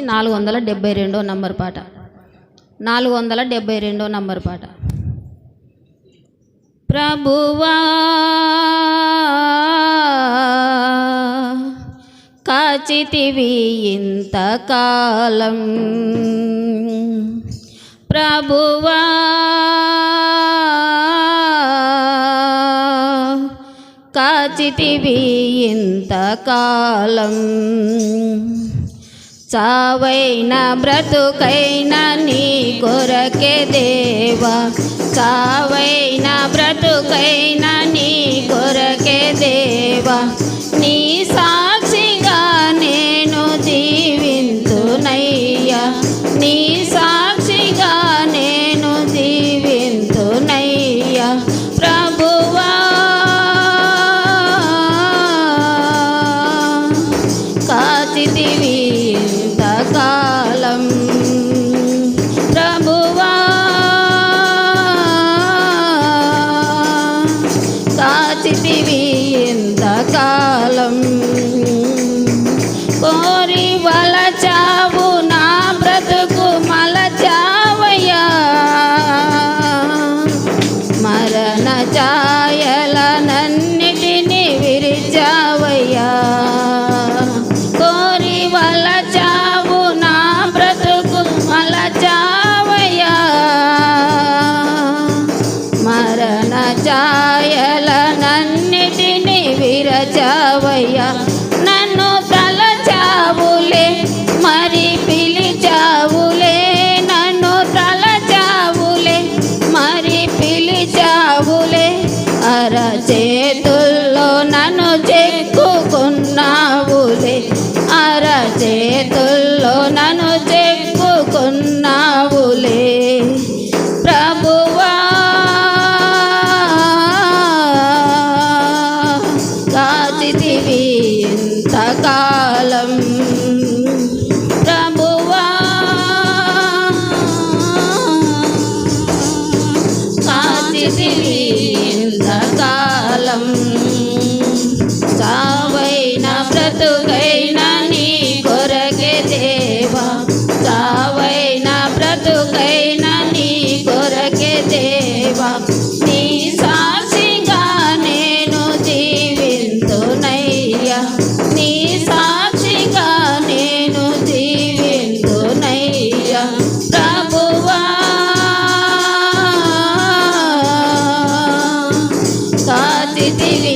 నాలుగు వందల డెబ్బై రెండో నంబర్ పాట. నాలుగు వందల డెబ్బై రెండో నంబర్ పాట. ప్రభువా కాచితివి ఇంతకాలం. ప్రభువా కాచితివి ఇంతకాలం. చావైన బ్రతుకైన నీ కొరకే దేవా చావై ಸಾಚಿಸಿವಿ मेरा जावैया Mm-hmm. Titi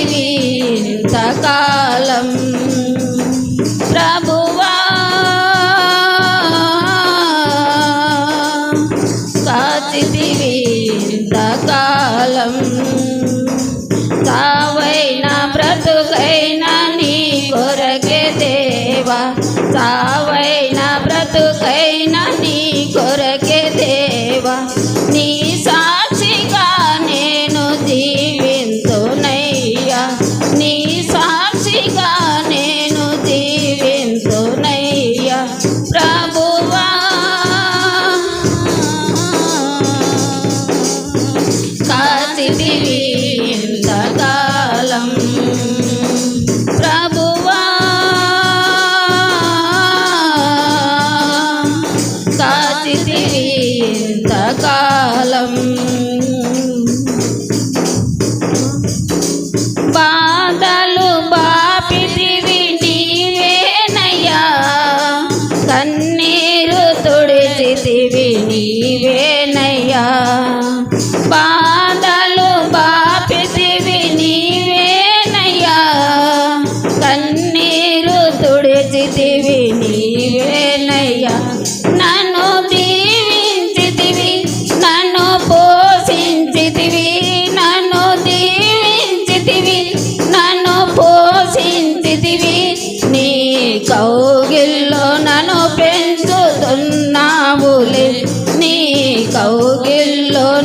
నీవివి సకాలం ప్రభువా కాచితివి సకాలం సావైన బ్రతుకైనా నీ కొరకే దేవా సావ స్థితివి ఇంతకాలం. బాధలు బాపితివి నీవేనయ్యా. కన్నీరు తుడిచితివి నీవేనయ్యా.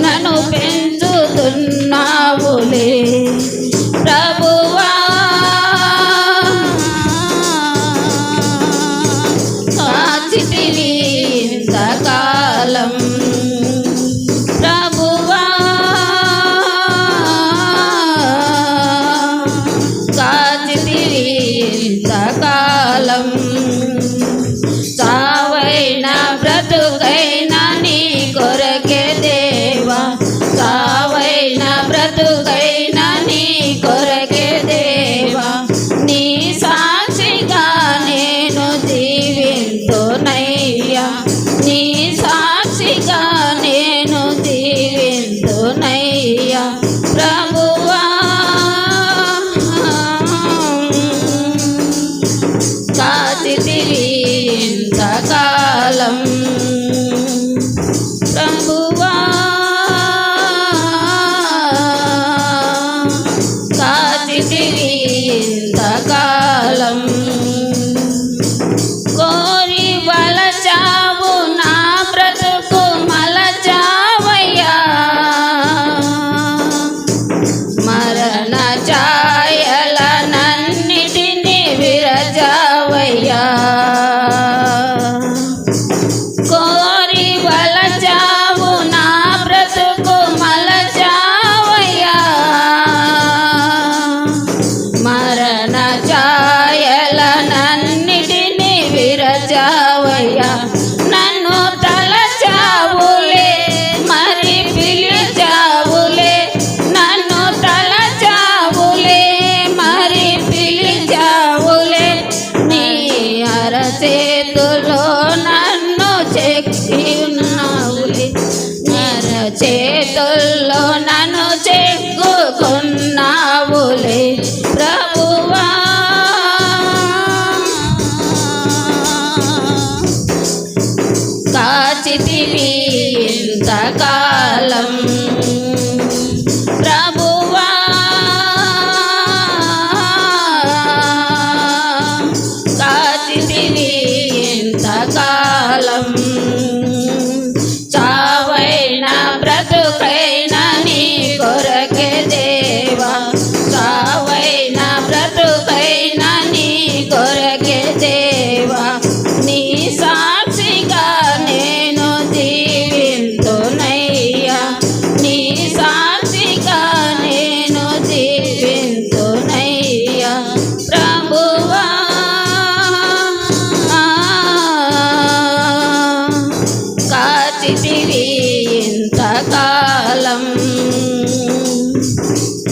nano pen ఇంతకాలం बचावया ఇంతకాలం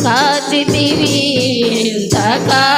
కాచితివి సకా